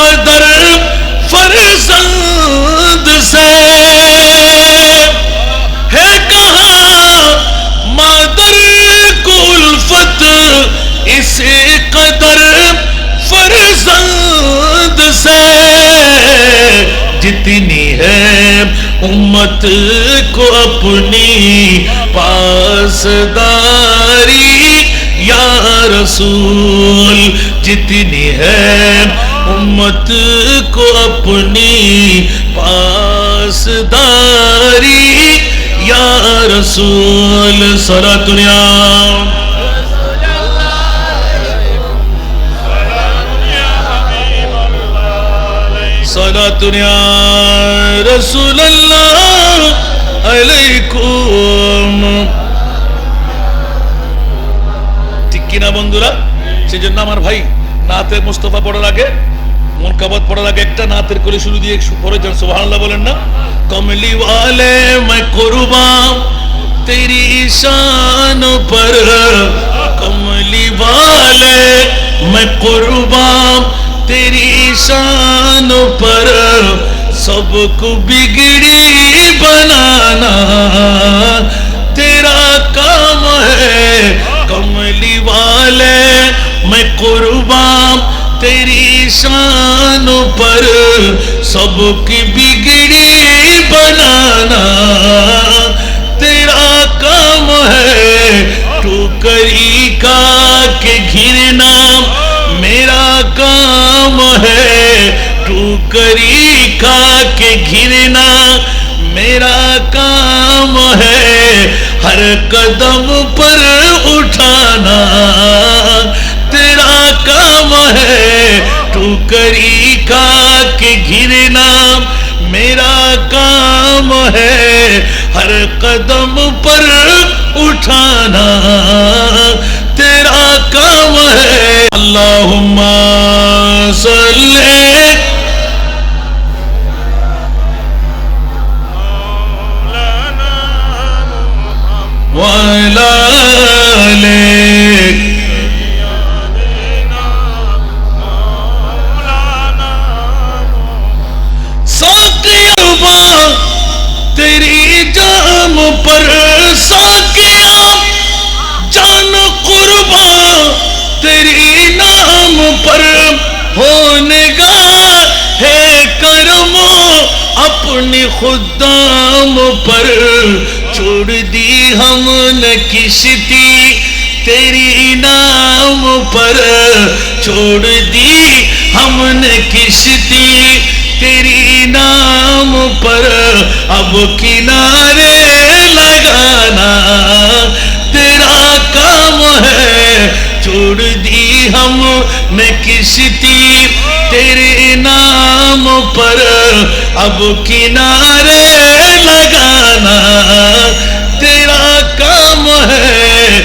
कदर फरसंद से। है कहा, मादर कुल्फत इसे कदर फरसंद से। जितनी है उम्मत को अपनी पासदारी, या रसूल, जितनी है उम्मत को अपनी पासदारी या रसूल सरा दुनिया सला दुनिया रसूल अल्लाह अलैकुम ঠিক কিনা বন্ধুরা সেজন্য আমার ভাই নাতে মুস্তফা পড়ার আগে মন কাবাত পড়ার আগে একটা নাতের করে শুরু দিয়ে পড়ে যান সুবহানাল্লাহ বলেন না কমলি वाले मैं कुर्बान तेरी शान पर कमली वाले मैं कुर्बान तेरी शान पर सबको बिगड़ी बनाना तेरा काम है कमली वाले मैं कुर्बान तेरी शान पर सबकी बिगड़ी बनाना। तेरा काम है टोकरी का के घिरना। मेरा काम है टोकरी का के घिरना। मेरा काम है हर कदम पर उठाना। टोकरी का के घिरना मेरा काम है हर कदम पर उठाना। तेरा काम है। अल्लाहुम्मा सल्ले। वाला अपनी खुदाम पर छोड़ दी हमने किश्ती। तेरी नाम पर छोड़ दी हमने किश्ती। तेरी नाम पर अब किनारे लगाना तेरा काम है। छोड़ दी हम में किश्ती तेरे नाम पर अब किनारे लगाना तेरा काम है।